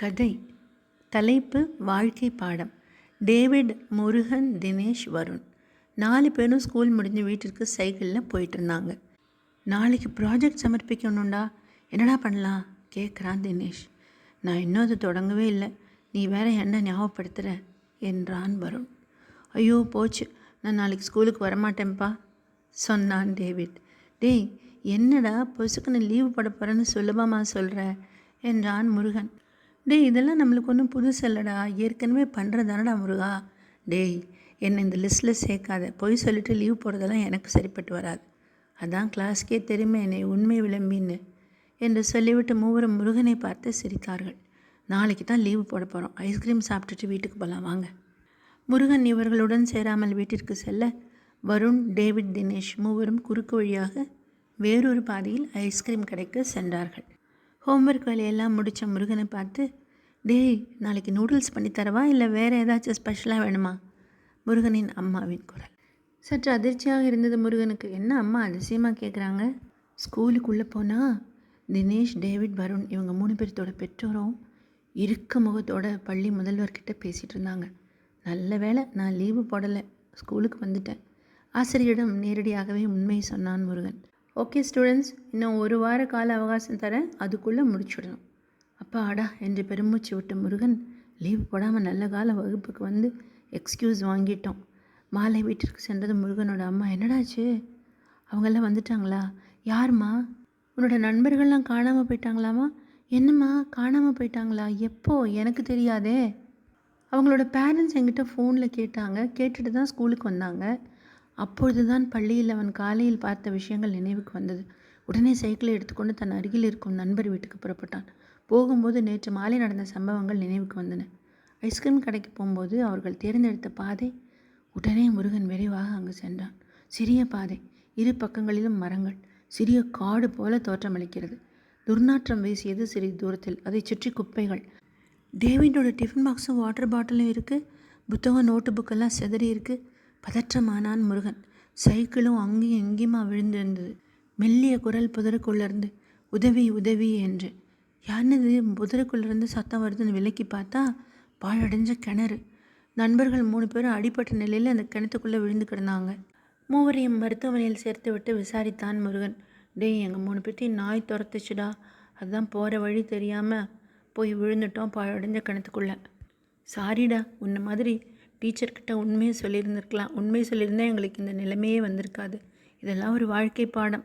கதை. தலைப்பு வாழ்க்கை பாடம். டேவிட் முருகன் தினேஷ் வருண். நாலு பேரும் ஸ்கூல் முடிஞ்சு வீட்டிற்கு சைக்கிளில் போயிட்டு இருந்தாங்க. நாளைக்கு ப்ராஜெக்ட் சமர்ப்பிக்கணும்டா. என்னடா பண்ணலாம்? கேட்குறான் தினேஷ். நான் இன்னும் அது தொடங்கவே இல்லை. நீ வேற என்ன ஞாபகப்படுத்துகிற என்றான் வருண். ஐயோ போச்சு. நான் நாளைக்கு ஸ்கூலுக்கு வரமாட்டேன்ப்பா சொன்னான் டேவிட். டேய் என்னடா பொசுக்குன்னு லீவு போட போகிறேன்னு சுலபமாக சொல்கிற என்றான் முருகன். டேய் இதெல்லாம் நம்மளுக்கு ஒன்றும் புதுசு இல்லைடா. ஏற்கனவே பண்ணுறதானடா முருகா? டேய் என்னை இந்த லிஸ்ட்டில் சேர்க்காத. பொய் சொல்லிட்டு லீவ் போடுறதெல்லாம் எனக்கு சரிப்பட்டு வராது. அதான் கிளாஸ்க்கே தெரியுமே என்னை உண்மை விளம்பின்னு. என்று சொல்லிவிட்டு மூவரும் முருகனை பார்த்து சிரித்தார்கள். நாளைக்கு தான் லீவு போட போகிறோம் ஐஸ்கிரீம் சாப்பிட்டுட்டு வீட்டுக்கு போகலாம் வாங்க. முருகன் இவர்களுடன் சேராமல் வீட்டிற்கு செல்ல வருண் டேவிட் தினேஷ் மூவரும் குறுக்கு வழியாக வேறொரு பாதையில் ஐஸ்கிரீம் கடைக்கு சென்றார்கள். ஹோம்ஒர்க் வேலையெல்லாம் முடித்த முருகனை பார்த்து டேய் நாளைக்கு நூடுல்ஸ் பண்ணி தரவா? இல்லை வேறு ஏதாச்சும் ஸ்பெஷலாக வேணுமா? முருகனின் அம்மாவின் குரல். சற்று அதிர்ச்சியாக இருந்தது முருகனுக்கு. என்ன அம்மா அதிசயமாக கேட்குறாங்க ஸ்கூலுக்குள்ளே போனால் தினேஷ் டேவிட் வருண் இவங்க மூணு பேர்த்தோட பெற்றோரும் இருக்க முகத்தோட பள்ளி முதல்வர்கிட்ட பேசிகிட்டு இருந்தாங்க. நல்ல வேளை நான் லீவு போடலை. ஸ்கூலுக்கு வந்துட்டேன். ஆசிரியரிடம் நேரடியாகவே உண்மை சொன்னான் முருகன். ஓகே ஸ்டூடெண்ட்ஸ் இன்னும் ஒரு வார கால அவகாசம் தரேன். அதுக்குள்ளே முடிச்சுடணும். அப்பா அடா என்று பெருமூச்சு விட்ட முருகன் லீவு போடாமல் நல்ல கால வகுப்புக்கு வந்து எக்ஸ்கியூஸ் வாங்கிட்டோம். மாலை வீட்டிற்கு சென்றது முருகனோட அம்மா. என்னடாச்சு? அவங்கெல்லாம் வந்துட்டாங்களா? யாரும்மா உன்னோட நண்பர்கள்லாம் காணாமல் போயிட்டாங்களாமா? என்னம்மா? காணாமல் போயிட்டாங்களா? எப்போ? எனக்கு தெரியாதே. அவங்களோட பேரண்ட்ஸ் என்கிட்ட ஃபோனில் கேட்டாங்க. கேட்டுட்டு தான் ஸ்கூலுக்கு வந்தாங்க. அப்பொழுது தான் பள்ளியில் அவன் காலையில் பார்த்த விஷயங்கள் நினைவுக்கு வந்தது. உடனே சைக்கிளை எடுத்துக்கொண்டு தன் அருகில் இருக்கும் நண்பர் வீட்டுக்கு புறப்பட்டான். போகும்போது நேற்று மாலை நடந்த சம்பவங்கள் நினைவுக்கு வந்தன. ஐஸ்கிரீம் கடைக்கு போகும்போது அவர்கள் தேர்ந்தெடுத்த பாதை உடனே முருகன் விரைவாக அங்கு சென்றான். சிறிய பாதை இரு பக்கங்களிலும் மரங்கள் சிறிய காடு போல தோற்றமளிக்கிறது. துர்நாற்றம் வீசியது சிறிது தூரத்தில் அதை சுற்றி குப்பைகள். டேவிடோட டிஃபன் பாக்ஸும் வாட்டர் பாட்டிலும் இருக்குது புத்தகம் நோட்டு புக்கெல்லாம் செதறி இருக்குது பதற்றமானான் முருகன். சைக்கிளும் அங்கேயும் எங்கேயுமா விழுந்திருந்தது. மெல்லிய குரல் புதருக்குள்ளேருந்து உதவி உதவி என்று. யாருனது புதருக்குள்ளேருந்து சத்தம் வருதுன்னு விலக்கி பார்த்தா பாழடைஞ்ச கிணறு. நண்பர்கள் மூணு பேரும் அடிப்பட்ட நிலையில் அந்த கிணத்துக்குள்ளே விழுந்து கிடந்தாங்க. மூவரையும் மருத்துவமனையில் சேர்த்து விட்டு விசாரித்தான் முருகன். டேய் எங்கள் மூணு பேர்த்தையும் நாய் துரத்துச்சுடா. அதுதான் போகிற வழி தெரியாமல் போய் விழுந்துட்டோம் பாழடைஞ்ச கிணத்துக்குள்ளே. சாரிடா உன்னை மாதிரி டீச்சர்கிட்ட உண்மையை சொல்லியிருந்திருக்கலாம். உண்மையை சொல்லியிருந்தால் எங்களுக்கு இந்த நிலைமையே வந்திருக்காது. இதெல்லாம் ஒரு வாழ்க்கை பாடம்.